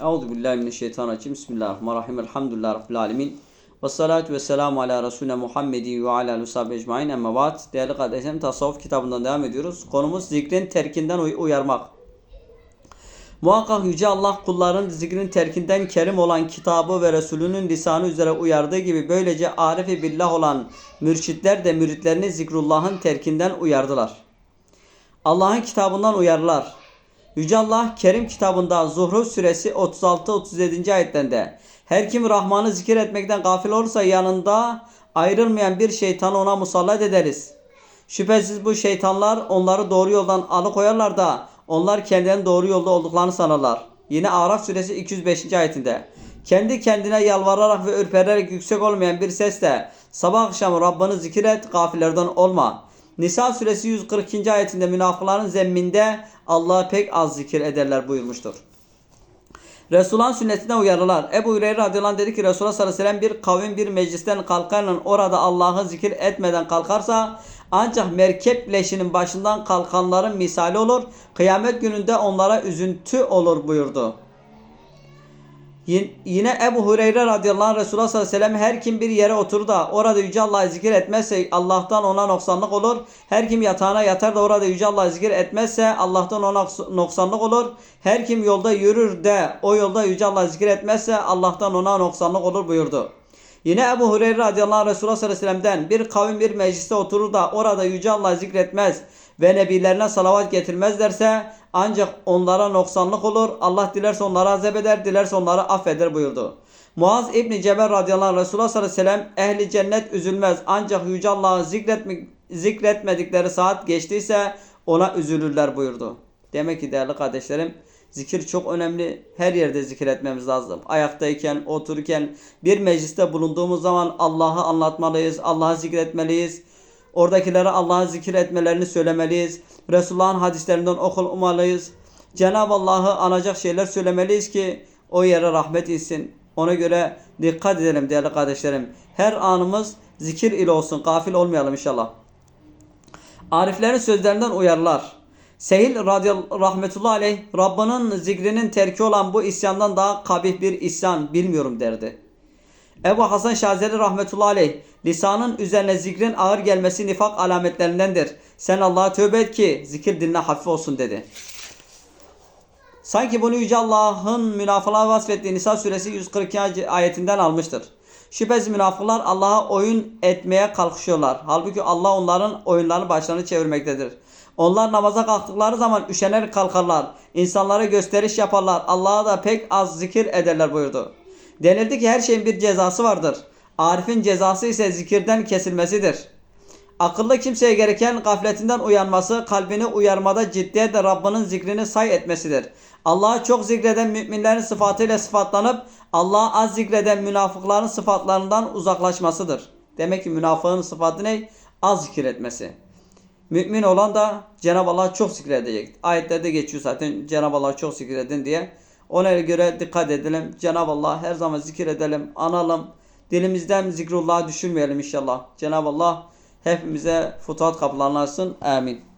Euzu billahi mineşşeytanirracim. Bismillahirrahmanirrahim. Elhamdülillahi rabbil alamin. Ve salatu ve selamu ala Resulüne Muhammedi ve ala alihi ve ecmaîn. Amma ba'd. Değerli kardeşlerim, tasavvuf kitabından devam ediyoruz. Konumuz zikrin terkinden uy- uyarmak. Muhakkak Yüce Allah kulların zikrin terkinden kerim olan kitabı ve Resulünün lisanı üzere uyardığı gibi böylece arifi billah olan mürşitler de müritlerini zikrullahın terkinden uyardılar. Allah'ın kitabından uyarılar. Yüce Allah Kerim kitabında Zuhruf suresi 36-37. ayetlerinde her kim Rahman'ı zikir etmekten gafil olursa yanında ayrılmayan bir şeytanı ona musallat ederiz. Şüphesiz bu şeytanlar onları doğru yoldan alıkoyarlar da onlar kendilerinin doğru yolda olduklarını sanırlar. Yine Araf suresi 205. ayetinde kendi kendine yalvararak ve ürpererek yüksek olmayan bir sesle sabah akşam Rabbini zikir et gafillerden olma. Nisa suresi 142. ayetinde münafıkların zemminde Allah'a pek az zikir ederler buyurmuştur. Resulullah'ın sünnetine uyarılar. Ebu Hureyre radıyallahu dedi ki Resulullah sallallahu aleyhi ve sellem bir kavim bir meclisten kalkarla orada Allah'ı zikir etmeden kalkarsa ancak merkep leşinin başından kalkanların misali olur. Kıyamet gününde onlara üzüntü olur buyurdu. Yin- Yine Ebu Hureyre radıyallahu anh Resulullah sallallahu aleyhi ve sellem her kim bir yere oturur da orada Yüce Allah'ı zikir etmezse Allah'tan ona noksanlık olur. Her kim yatağına yatar da orada Yüce Allah'ı zikir etmezse Allah'tan ona noks- noksanlık olur. Her kim yolda yürür de o yolda Yüce Allah'ı zikir etmezse Allah'tan ona noksanlık olur buyurdu. Yine Ebu Hureyre radıyallahu anh Resulullah sallallahu aleyhi ve sellem'den bir kavim bir mecliste oturur da orada Yüce Allah'ı zikretmez ve nebilerine salavat getirmezlerse ancak onlara noksanlık olur. Allah dilerse onları azap eder, dilerse onları affeder buyurdu. Muaz İbni Cebel radıyallahu anh Resulullah sallallahu aleyhi ve sellem ehli cennet üzülmez ancak Yüce Allah'ı zikretme, zikretmedikleri saat geçtiyse ona üzülürler buyurdu. Demek ki değerli kardeşlerim Zikir çok önemli. Her yerde zikir etmemiz lazım. Ayaktayken, otururken, bir mecliste bulunduğumuz zaman Allah'ı anlatmalıyız. Allah'ı zikretmeliyiz. Oradakilere Allah'ı zikir etmelerini söylemeliyiz. Resulullah'ın hadislerinden okumalıyız. Cenab-ı Allah'ı anacak şeyler söylemeliyiz ki o yere rahmet insin. Ona göre dikkat edelim değerli kardeşlerim. Her anımız zikir ile olsun. Gafil olmayalım inşallah. Ariflerin sözlerinden uyarılar. Sehil rahmetullahi aleyh Rabbinin zikrinin terki olan bu isyandan daha kabih bir isyan bilmiyorum derdi. Ebu Hasan Şazeli rahmetullahi aleyh lisanın üzerine zikrin ağır gelmesi nifak alametlerindendir. Sen Allah'a tövbe et ki zikir diline hafif olsun dedi. Sanki bunu Yüce Allah'ın münafıklığa vasfettiği Nisa suresi 142. ayetinden almıştır. Şüphesiz münafıklar Allah'a oyun etmeye kalkışıyorlar. Halbuki Allah onların oyunlarını başlarını çevirmektedir. Onlar namaza kalktıkları zaman üşener kalkarlar. İnsanlara gösteriş yaparlar. Allah'a da pek az zikir ederler buyurdu. Denildi ki her şeyin bir cezası vardır. Arif'in cezası ise zikirden kesilmesidir. Akıllı kimseye gereken gafletinden uyanması, kalbini uyarmada ciddiyetle Rabbinin zikrini say etmesidir. Allah'ı çok zikreden müminlerin sıfatıyla sıfatlanıp Allah'ı az zikreden münafıkların sıfatlarından uzaklaşmasıdır. Demek ki münafığın sıfatı ne? Az zikir etmesi. Mümin olan da Cenab-ı Allah'ı çok zikredecek. Ayetlerde geçiyor zaten Cenab-ı Allah'ı çok zikredin diye. Ona göre dikkat edelim. Cenab-ı Allah her zaman zikir edelim, analım. Dilimizden zikrullah'ı düşürmeyelim inşallah. Cenab-ı Allah hepimize futuhat kapılarını. Amin.